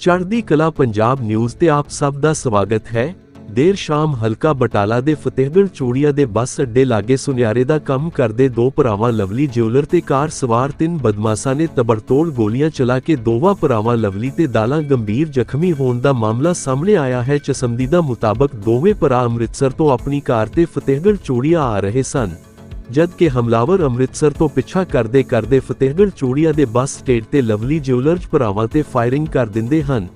ਚੜ੍ਹਦੀ ਕਲਾ ਪੰਜਾਬ ਨਿਊਜ਼ ਤੇ ਆਪ ਸਭ ਦਾ ਸਵਾਗਤ ਹੈ। ਦੇਰ ਸ਼ਾਮ ਹਲਕਾ ਬਟਾਲਾ ਦੇ ਫਤਿਹਗੜ੍ਹ ਚੂੜੀਆ ਦੇ ਬੱਸ ਅੱਡੇ ਲਾਗੇ ਸੁਨਿਆਰੇ ਦਾ ਕੰਮ ਕਰਦੇ ਦੋ ਭਰਾਵਾਂ ਲਵਲੀ ਜਿਊਲਰ ਤੇ ਕਾਰ ਸਵਾਰ ਤਿੰਨ ਬਦਮਾਸ਼ਾਂ ਨੇ ਤਬੜਤੋੜ ਗੋਲੀਆਂ ਚਲਾ ਕੇ ਦੋਵਾਂ ਭਰਾਵਾਂ ਲਵਲੀ ਤੇ ਦਾਲਾ ਗੰਭੀਰ ਜ਼ਖਮੀ ਹੋਣ ਦਾ ਮਾਮਲਾ ਸਾਹਮਣੇ ਆਇਆ ਹੈ। ਚਸਮਦੀਦਾ ਮੁਤਾਬਕ ਦੋਵੇਂ ਭਰਾ ਅੰਮ੍ਰਿਤਸਰ ਤੋਂ ਆਪਣੀ ਕਾਰ ਤੇ ਫਤਿਹਗੜ੍ਹ ਚੂੜੀਆ ਆ ਰਹੇ ਸਨ। ਜਦ ਕਿ ਹਮਲਾਵਰ ਅੰਮ੍ਰਿਤਸਰ ਤੋਂ ਪਿੱਛਾ ਕਰਦੇ ਕਰਦੇ ਫਤਿਹਗੜ੍ਹ ਚੂੜੀਆ ਦੇ ਬੱਸ ਸਟੇਟ ਤੇ ਲਵਲੀ ਜਿਊਲਰਜ਼ ਭਰਾਵਾਂ ਤੇ ਫਾਇਰਿੰਗ ਕਰ ਦਿੰਦੇ ਹਨ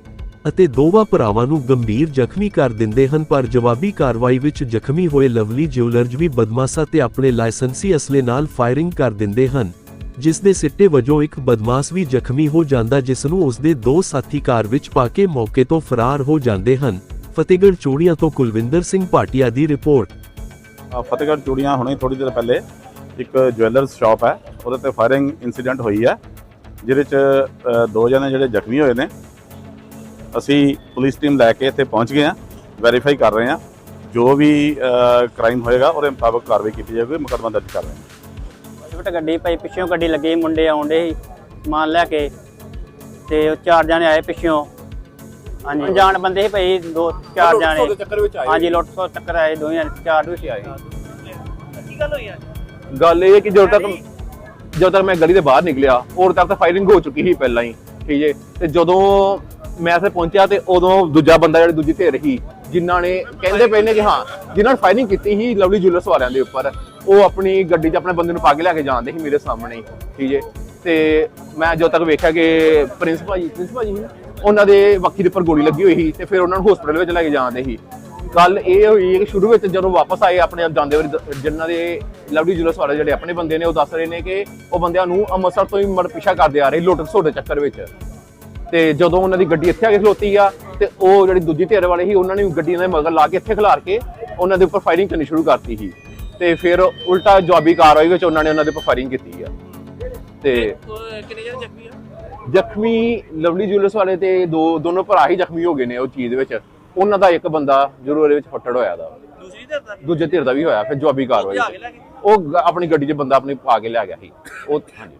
ਅਤੇ ਦੋਵਾਂ ਭਰਾਵਾਂ ਨੂੰ ਗੰਭੀਰ ਜ਼ਖਮੀ ਕਰ ਦਿੰਦੇ ਹਨ, ਪਰ ਜਵਾਬੀ ਕਾਰਵਾਈ ਵਿੱਚ ਜ਼ਖਮੀ ਹੋਏ ਲਵਲੀ ਜਿਊਲਰਜ਼ ਵੀ ਬਦਮਾਸ਼ਾਂ ਤੇ ਆਪਣੇ ਲਾਇਸੈਂਸੀ ਅਸਲੇ ਨਾਲ ਫਾਇਰਿੰਗ ਕਰ ਦਿੰਦੇ ਹਨ, ਜਿਸ ਦੇ ਸਿੱਟੇ ਵਜੋਂ ਇੱਕ ਬਦਮਾਸ਼ ਵੀ ਜ਼ਖਮੀ ਹੋ ਜਾਂਦਾ ਜਿਸ ਨੂੰ ਉਸਦੇ ਦੋ ਸਾਥੀ ਕਾਰ ਵਿੱਚ ਪਾ ਕੇ ਮੌਕੇ ਤੋਂ ਫਰਾਰ ਹੋ ਜਾਂਦੇ ਹਨ। ਫਤਿਹਗੜ੍ਹ ਚੂੜੀਆਂ ਤੋਂ ਕੁਲਵਿੰਦਰ ਸਿੰਘ ਭਾਟੀਆ ਦੀ ਰਿਪੋਰਟ। ਫਤਿਹਗੜ੍ਹ ਚੂੜੀਆਂ ਹੁਣੇ ਥੋੜੀ ਦੇਰ ਪਹਿਲੇ ਇੱਕ ਜਵੈਲਰਸ ਸ਼ਾਪ ਹੈ, ਉਹਦੇ ਤੇ ਫਾਇਰਿੰਗ ਇਨਸੀਡੈਂਟ ਹੋਈ ਹੈ, ਜਿਹਦੇ ਚ ਦੋ ਜਣੇ ਜਿਹੜੇ ਜ਼ਖਮੀ ਹੋਏ ਨੇ। ਅਸੀਂ ਪੁਲਿਸ ਟੀਮ ਲੈ ਕੇ ਇੱਥੇ ਪਹੁੰਚ ਗਏ ਹਾਂ ਵੈਰੀਫਾਈ ਕਰ ਰਹੇ ਹਾਂ, ਜੋ ਵੀ ਕ੍ਰਾਈਮ ਹੋਏਗਾ, ਉਹਦੇ ਮੁਤਾਬਕ ਕਾਰਵਾਈ ਕੀਤੀ ਜਾਵੇਗੀ ਮੁਕੱਦਮਾ ਦਰਜ ਕਰ ਰਹੇ ਹਾਂ। ਛੋਟ ਗੱਡੀ, ਭਾਈ ਪਿੱਛੋਂ ਗੱਡੀ ਲੱਗੀ, ਮੁੰਡੇ ਆਉਂਦੇ ਸੀ, ਸਮਾਨ ਲੈ ਕੇ, ਤੇ ਉਹ ਚਾਰ ਜਣੇ ਆਏ ਪਿੱਛੋਂ। ਹਾਂਜੀ। ਅਣਜਾਣ ਬੰਦੇ ਸੀ ਭਾਈ ਦੋ ਚਾਰ ਜਣੇ। ਚੱਕਰ ਵਿੱਚ ਹਾਂਜੀ ਲੁੱਟ ਸੋ ਚੱਕਰ ਆਏ ਦੋਵੇਂ ਜਣੇ, ਚਾਰ ਵੀ ਸੀ ਆਏ ਗੱਲ ਇਹ ਹੈ ਕਿ ਜਦੋਂ ਤੱਕ ਜਦੋਂ ਤੱਕ ਮੈਂ ਗਲੀ ਦੇ ਬਾਹਰ ਨਿਕਲਿਆ ਉਦੋਂ ਤੱਕ ਤਾਂ ਫਾਇਰਿੰਗ ਹੋ ਚੁੱਕੀ ਸੀ ਪਹਿਲਾਂ ਹੀ ਠੀਕ ਹੈ ਤੇ ਜਦੋਂ ਮੈਂ ਇੱਥੇ ਪਹੁੰਚਿਆ ਤੇ ਉਦੋਂ ਦੂਜਾ ਬੰਦਾ ਜਿਹੜੀ ਦੂਜੀ ਧਿਰ ਸੀ ਜਿਨ੍ਹਾਂ ਨੇ ਕਹਿੰਦੇ ਪਏ ਨੇ ਕਿ ਹਾਂ ਜਿਨ੍ਹਾਂ ਨੇ ਫਾਇਰਿੰਗ ਕੀਤੀ ਸੀ ਲਵਲੀ ਜੁਲਸ ਵਾਲਿਆਂ ਦੇ ਉੱਪਰ ਉਹ ਆਪਣੀ ਗੱਡੀ 'ਚ ਆਪਣੇ ਬੰਦੇ ਨੂੰ ਪਾ ਕੇ ਲੈ ਕੇ ਜਾਂਦੇ ਸੀ ਮੇਰੇ ਸਾਹਮਣੇ ਹੀ, ਠੀਕ ਹੈ ਤੇ ਮੈਂ ਜਦੋਂ ਤੱਕ ਵੇਖਿਆ ਕਿ ਪ੍ਰਿੰਸ ਭਾਜੀ ਪ੍ਰਿੰਸ ਭਾਜੀ ਸੀ ਉਹਨਾਂ ਦੇ ਵੱਖੀ ਦੇ ਉੱਪਰ ਗੋਲੀ ਲੱਗੀ ਹੋਈ ਸੀ ਤੇ ਫਿਰ ਉਹਨਾਂ ਨੂੰ ਹਸਪੀਟਲ ਵਿੱਚ ਲੈ ਕੇ ਜਾਂਦੇ ਸੀ। ਗੱਲ ਇਹ ਹੋਈ ਕਿ ਸ਼ੁਰੂ ਵਿੱਚ ਜਦੋਂ ਵਾਪਸ ਆਏ ਆਪਣੇ ਆਪ ਜਾਂਦੇ ਵਾਰੀ ਜਿਨ੍ਹਾਂ ਦੇ ਲਵਲੀ ਜੁਲਸ ਵਾਲੇ ਜਿਹੜੇ ਆਪਣੇ ਬੰਦੇ ਨੇ, ਉਹ ਦੱਸ ਰਹੇ ਨੇ ਕਿ ਉਹ ਬੰਦਿਆਂ ਨੂੰ ਅੰਮ੍ਰਿਤਸਰ ਤੋਂ ਹੀ ਮੜ ਪਿੱਛਾ ਕਰਦੇ ਆ ਰਹੇ ਲੁੱਟ ਖਸੁੱਟ ਦੇ ਚੱਕਰ ਵਿੱਚ। ਤੇ ਜਦੋਂ ਉਹਨਾਂ ਦੀ ਗੱਡੀ ਇੱਥੇ ਆ ਕੇ ਖਲੋਤੀ ਆ, ਤੇ ਉਹ ਜਿਹੜੀ ਦੂਜੀ ਧਿਰ ਵਾਲੇ ਸੀ, ਉਹਨਾਂ ਨੇ ਵੀ ਗੱਡੀ ਦੇ ਮਗਰ ਲਾ ਕੇ ਇੱਥੇ ਖਿਲਾਰ ਕੇ ਉਹਨਾਂ ਦੇ ਉੱਪਰ ਫਾਇਰਿੰਗ ਕਰਨੀ ਸ਼ੁਰੂ ਕਰਤੀ ਸੀ। ਤੇ ਫਿਰ ਉਲਟਾ ਜਵਾਬੀ ਕਾਰਵਾਈ ਵਿੱਚ ਉਹਨਾਂ ਨੇ ਉਹਨਾਂ ਦੇ ਉੱਪਰ ਫਾਇਰਿੰਗ ਕੀਤੀ ਆ। ਤੇ ਕਿੰਨੇ ਜਣੇ ਜ਼ਖਮੀ ਆ? ਜ਼ਖਮੀ ਲਵਲੀ ਜੁਲਸ ਵਾਲੇ ਤੇ ਦੋ ਦੋਨੋਂ ਭਰਾ ਹੀ ਜ਼ਖਮੀ ਹੋ ਗਏ ਨੇ ਉਹ ਚੀਜ਼ ਵਿੱਚ। ਉਹਨਾਂ ਦਾ ਇੱਕ ਬੰਦਾ ਜ਼ਰੂਰ ਉਹਦੇ ਵਿੱਚ ਫੱਟੜ ਹੋਇਆ ਦਾ। ਦੂਸਰੀ ਧਿਰ ਦਾ? ਦੂਜੇ ਧਿਰ ਦਾ ਵੀ ਹੋਇਆ ਫਿਰ ਜਵਾਬੀ ਕਾਰਵਾਈ। ਲੈ? ਉਹ ਆਪਣੀ ਗੱਡੀ 'ਚ ਬੰਦਾ ਆਪਣੀ ਪਾ ਕੇ ਲਿਆ ਗਿਆ ਸੀ। ਉਹ ਹਾਂਜੀ।